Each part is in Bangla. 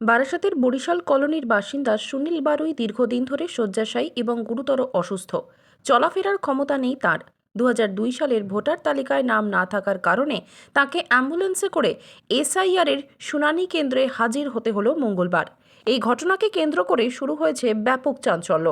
বারাসাতের বরিশাল কলোনির বাসিন্দা সুনীল বারুই দীর্ঘদিন ধরে শয্যাশায়ী এবং গুরুতর অসুস্থ। চলাফেরার ক্ষমতা নেই তার। দু হাজার দুই সালের ভোটার তালিকায় নাম না থাকার কারণে তাকে অ্যাম্বুলেন্সে করে এসআইআরের শুনানি কেন্দ্রে হাজির হতে হলো মঙ্গলবার। এই ঘটনাকে কেন্দ্র করে শুরু হয়েছে ব্যাপক চাঞ্চল্য।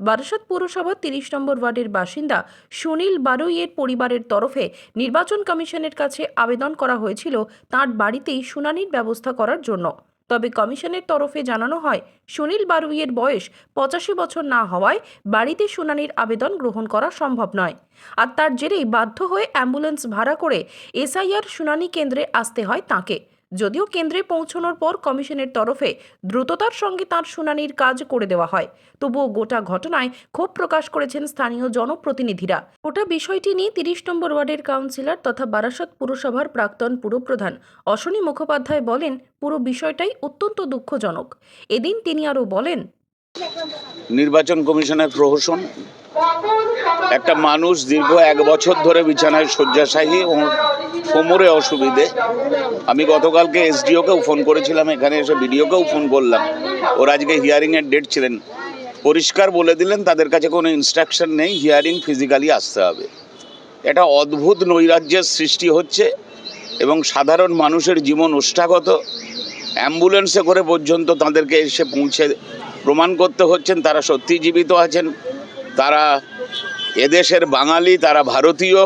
বারাসাত পৌরসভার তিরিশ নম্বর ওয়ার্ডের বাসিন্দা সুনীল বারুইয়ের পরিবারের তরফে নির্বাচন কমিশনের কাছে আবেদন করা হয়েছিল তার বাড়িতেই শুনানির ব্যবস্থা করার জন্য। তবে কমিশনের তরফে জানানো হয়, সুনীল বারুইয়ের বয়স পঁচাশি বছর না হওয়ায় বাড়িতে শুনানির আবেদন গ্রহণ করা সম্ভব নয়। আর তার জেরেই বাধ্য হয়ে অ্যাম্বুলেন্স ভাড়া করে এসআইআর শুনানি কেন্দ্রে আসতে হয় তাকে। যদিও কেন্দ্রে পৌঁছানোর পর কমিশনের তরফে দ্রুততার সঙ্গে তার শুনানির কাজ করে দেওয়া হয়। তবুও গোটা ঘটনায় ক্ষোভ প্রকাশ করেছেন স্থানীয় জনপ্রতিনিধিরা। গোটা বিষয়টি নিয়ে তিরিশ নম্বর ওয়ার্ডের কাউন্সিলর তথা বারাসত পুরসভার প্রাক্তন পুরপ্রধান অশ্বনী মুখোপাধ্যায় বলেন, পুরো বিষয়টাই অত্যন্ত দুঃখজনক। এদিন তিনি আরও বলেন, নির্বাচন কমিশনের প্রহসন, একটা মানুষ দীর্ঘ এক বছর ধরে বিছানায় শয্যাশায়ী কোমরে অসুবিধে। আমি গতকালকে এসডিওকেও ফোন করেছিলাম, এখানে এসে বিডিওকেও ফোন করলাম। ওর আজকে হিয়ারিংয়ের ডেট ছিলেন। পরিষ্কার বলে দিলেন, তাদের কাছে কোনো ইনস্ট্রাকশন নেই, হিয়ারিং ফিজিক্যালি আসতে হবে। এটা অদ্ভুত নৈরাজ্যের সৃষ্টি হচ্ছে এবং সাধারণ মানুষের জীবন ওষ্ঠাগত। অ্যাম্বুলেন্সে করে পর্যন্ত তাদেরকে এসে পৌঁছে প্রমাণ করতে হচ্ছেন, তারা সত্যি জীবিত আছেন। তারা এদেশের বাঙালি, তারা ভারতীয়।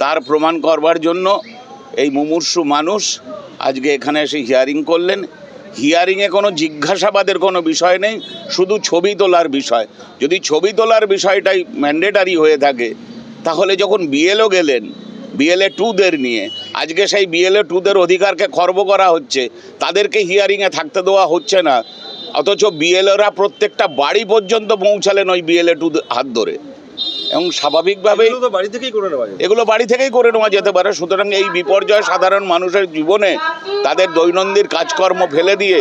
তার প্রমাণ করবার জন্য এই মুমূর্ষু মানুষ আজকে এখানে এসে হিয়ারিং করলেন। হিয়ারিংয়ে কোনো জিজ্ঞাসাবাদের কোনো বিষয় নেই, শুধু ছবি তোলার বিষয়। যদি ছবি তোলার বিষয়টাই ম্যান্ডেটারি হয়ে থাকে, তাহলে যখন বিএলও গেলেন বিএলএ টুদের নিয়ে, আজকে সেই বিএলএ টুদের অধিকারকে খর্ব করা হচ্ছে, তাদেরকে হিয়ারিংয়ে থাকতে দেওয়া হচ্ছে না। অথচ বিএলওরা প্রত্যেকটা বাড়ি পর্যন্ত পৌঁছালেন ওই বিএলএ টু হাত ধরে। এবং স্বাভাবিকভাবে এগুলো তো বাড়ি থেকেই করে নেওয়া এগুলো বাড়ি থেকেই করে নেওয়া যেতে পারে। সুতরাং এই বিপর্যয় সাধারণ মানুষের জীবনে তাদের দৈনন্দিন কাজকর্ম ফেলে দিয়ে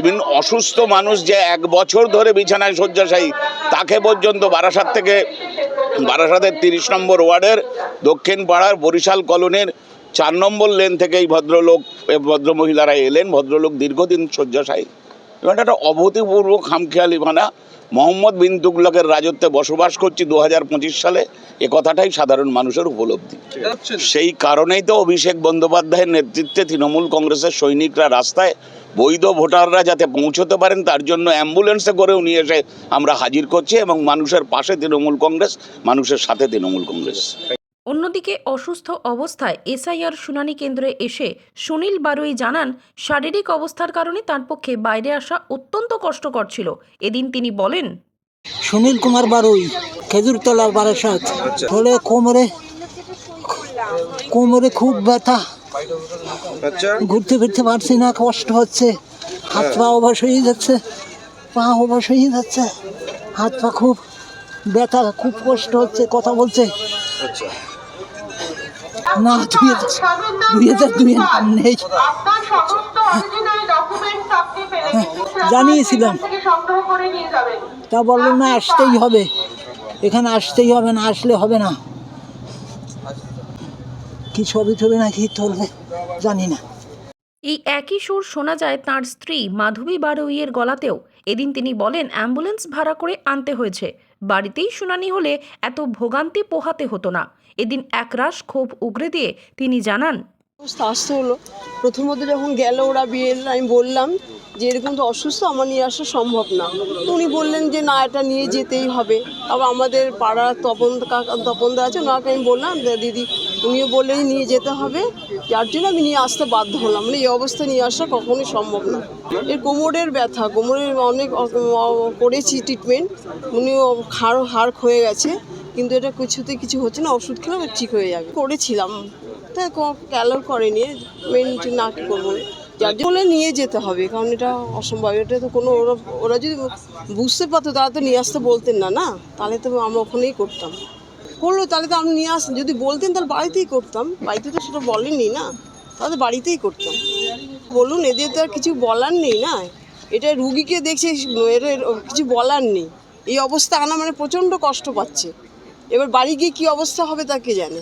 ইভিন অসুস্থ মানুষ যে এক বছর ধরে বিছানায় শয্যাশায়ী তাকে পর্যন্ত বারাসাত থেকে বারাসাতের তিরিশ নম্বর ওয়ার্ডের দক্ষিণ পাড়ার বরিশাল কলোনির চার নম্বর লেন থেকে এই ভদ্রলোক ভদ্রমহিলারা এলেন। ভদ্রলোক দীর্ঘদিন শয্যাশায়ী। এবং একটা অভূতপূর্ব খামখেয়ালি মানা মোহাম্মদ বিন তুগলকের রাজত্বে বসবাস করছি দু পঁচিশ সালে। এ কথাটাই সাধারণ মানুষের উপলব্ধি। সেই কারণেই তো অভিষেক বন্দ্যোপাধ্যায়ের নেতৃত্বে তৃণমূল কংগ্রেসের সৈনিকরা রাস্তায় বৈধ ভোটাররা যাতে পৌঁছতে পারেন তার জন্য অ্যাম্বুলেন্সে করেও নিয়ে এসে আমরা হাজির করছি এবং মানুষের পাশে তৃণমূল কংগ্রেস মানুষের সাথে তৃণমূল কংগ্রেস। অন্যদিকে অসুস্থ অবস্থায় এসআইআর শুনানি কেন্দ্রে এসে সুনীল বারুই জানান শারীরিক অবস্থার কারণে তার পক্ষে বাইরে আসা অত্যন্ত কষ্টকর ছিল। এদিন তিনি বলেন সুনীল কুমার বারুই খেজুরতলা বারাসাত। হলে কোমরে কোমরে খুব ব্যথা। আচ্ছা। ঘুরতে ফিরতে পারছি না কষ্ট হচ্ছে। হাত পা অবাস হয়ে যাচ্ছে পা অবাস হয়ে যাচ্ছে। হাত পা খুব ব্যথা খুব কষ্ট হচ্ছে কথা বলছে। আচ্ছা। না দুই হাজার দুই হাজার দুই নেই। হ্যাঁ, জানিয়েছিলাম। থেকে সংগ্রহ করে নিয়ে যাবেন। তা বলল না আসতেই হবে। এখানে আসতেই হবে না আসলে হবে না। কি ছবি টবি নাকি তুলবে জানি না। এই একই সুর শোনা যায় তার স্ত্রী মাধবী বারুইয়ের গলাতেও। এদিন তিনি বলেন অ্যাম্বুলেন্স ভাড়া করে আনতে হয়েছে। বাড়িতেই শুনানি হলে এত ভোগান্তি পোহাতে হতো না। এদিন একরাশ ক্ষোভ উগরে দিয়ে তিনি জানান আসতে হলো। প্রথমত যখন গেল ওরা বিয়ে আমি বললাম যে, এরকম তো অসুস্থ, আমার নিয়ে আসা সম্ভব না। উনি বললেন যে, না, এটা নিয়ে যেতেই হবে। আবার আমাদের পাড়ার তপন তপনদা আছে, ওনাকে আমি বললাম দিদি। উনিও বললেন, নিয়ে যেতে হবে। যার জন্য আমি নিয়ে আসতে বাধ্য হলাম। মানে এই অবস্থা নিয়ে আসা কখনোই সম্ভব না। এর কোমরের ব্যথা, কোমরের অনেক করেছি ট্রিটমেন্ট উনিও হাড় হাড় ক্ষয়ে গেছে। কিন্তু এটা কিছুতে কিছু হচ্ছে না, ওষুধ খেলে ঠিক হয়ে যাবে। করেছিলাম। তা ক্যালো করেনি মেনটি না কি করব। যার জন্য নিয়ে যেতে হবে, কারণ এটা অসম্ভব। এটা তো কোনো ওরা ওরা যদি বুঝতে পারতো তারা তো নিয়ে আসতে বলতেন না না? তাহলে তো আমরা ওখানেই করতাম। করল, তাহলে তো আমি নিয়ে আস যদি বলতেন, তাহলে বাড়িতেই করতাম। বাড়িতে তো সেটা বলেননি, না? তাহলে বাড়িতেই করতাম। বলুন, এদের তো আর কিছু বলার নেই, না? এটা রুগীকে দেখছে, এর কিছু বলার নেই। এই অবস্থা আনা মানে প্রচণ্ড কষ্ট পাচ্ছে। এবার বাড়ি গিয়ে কী অবস্থা হবে তাকে জানে?